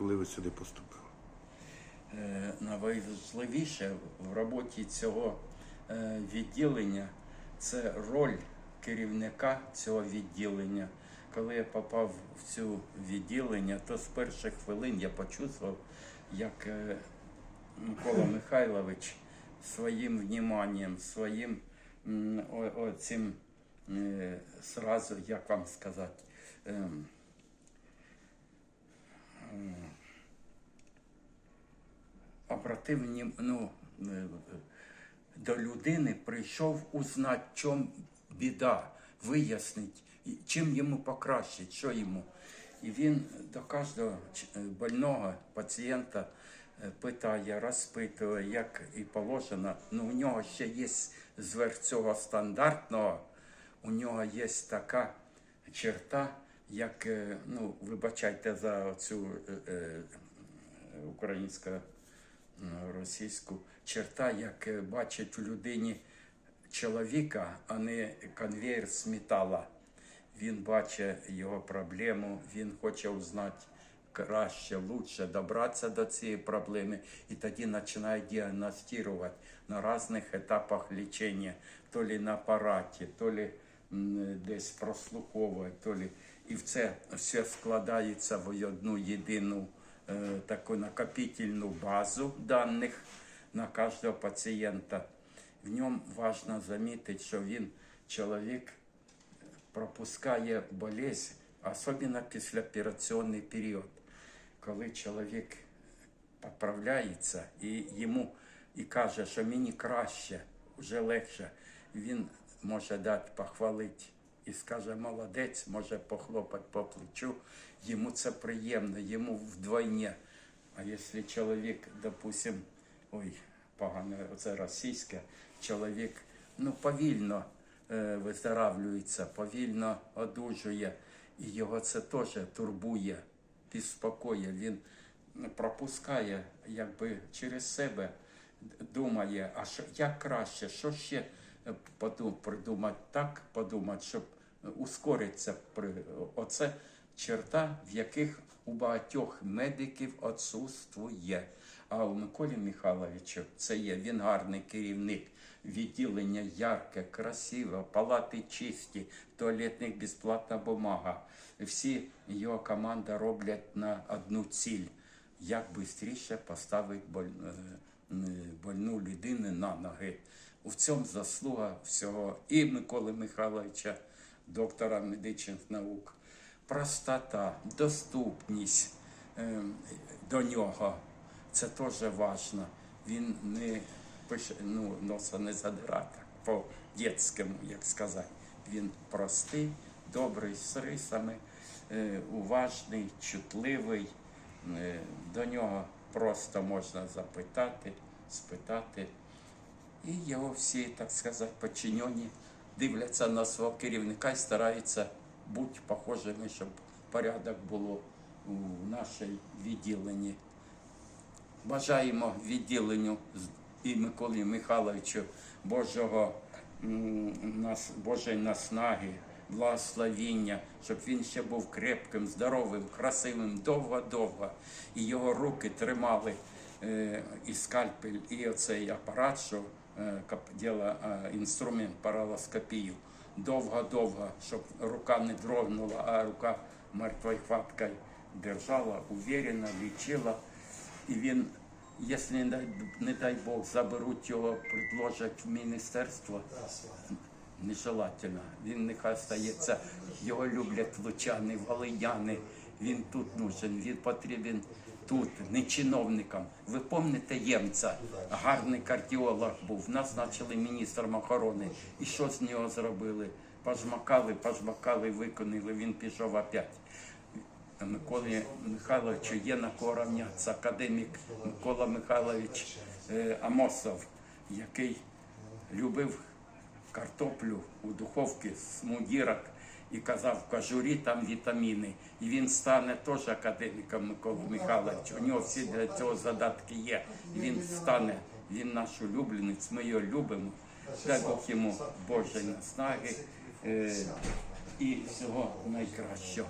коли ви сюди поступили? Е, Найважливіше в роботі цього е, відділення це роль керівника цього відділення. Коли я попав в це відділення, то з перших хвилин я почувствував, як е, Микола Михайлович своїм вніманням, своїм о- оцим е, сразу, як вам сказати, внім- ну, е, до людини, прийшов узнати, чому біда, вияснити, чим йому покращить, що йому. І він до кожного е, больного пацієнта е, питає, розпитує, як і положено. Ну, у нього ще є зверх цього стандартного, у нього є така черта, як, ну, вибачайте за цю е, українську російську черта, як е, бачить у людині чоловіка, а не конвейер з метала. Він бачить його проблему, він хоче узнати краще, лучше добратися до цієї проблеми і тоді починає діагностувати на різних етапах лічення, то лі на апараті, то лі десь прослуховує, то лі. І це все складається в одну єдину е, таку накопительну базу даних на кожного пацієнта. В ньому важливо замітити, що він чоловік пропускає болезнь, особливо післяопераційний період, коли чоловік поправляється і йому і каже, що мені краще, вже легше, він може дати похвалити і скаже молодець, може похлопати по плечу, йому це приємно, йому вдвойне. А якщо чоловік, допустим, ой, погано, це російське, чоловік ну, повільно е, виздоравлюється, повільно одужує, і його це теж турбує, безпокоює. Він пропускає якби через себе, думає, а що як краще, що ще е, придумати так, подумати, щоб ускоритися. При... Оце черта, в яких у багатьох медиків отсутствує. А у Миколі Михайловича це є. Він гарний керівник. Відділення ярке, красиве, палати чисті, туалетних безплатна бумага. Всі його команда роблять на одну ціль. Як швидше поставити боль, е, больну людину на ноги. У цьому заслуга всього і Миколи Михайловича, доктора медичних наук, простота, доступність е, до нього. Це теж важливо. Він не пише, ну, носа не задира так по-дєцькому, як сказати. Він простий, добрий з рисами, е, уважний, чутливий. Е, До нього просто можна запитати, спитати. І його всі, так сказати, подчинені дивляться на свого керівника і стараються бути похожими, щоб порядок було у нашій відділенні. Бажаємо відділенню і Миколі Михайловичу Божого нас, Божої наснаги, благословіння, щоб він ще був крепким, здоровим, красивим довго-довго. І його руки тримали е, і скальпель, і оцей апарат, що діла е, інструмент паралоскопію. Довго-довго, щоб рука не дрогнула, а рука мертвою хваткою держала, уверенно лічила. І він, якщо не дай Бог, заберуть його, предложать в міністерство, нежелательно. Він нехай стається, його люблять лучани, волиняни. Він тут нужен, він потрібен тут, не чиновникам. Ви пам'ятаєте Ємця, гарний кардіолог був, назначили міністром охорони. І що з нього зробили? Пожмакали, пожмакали, виконали, він пішов опять. Миколі Михайловичу є на кого равнятися. Академік Микола Михайлович е, Амосов, який любив картоплю у духовці з мундірок і казав, в кожурі там вітаміни. І він стане теж академіком Микола Михайлович. У нього всі для цього задатки є. І він стане, він наш улюбленець, ми його любимо. Дай Бог йому Божої наснаги е, і всього найкращого.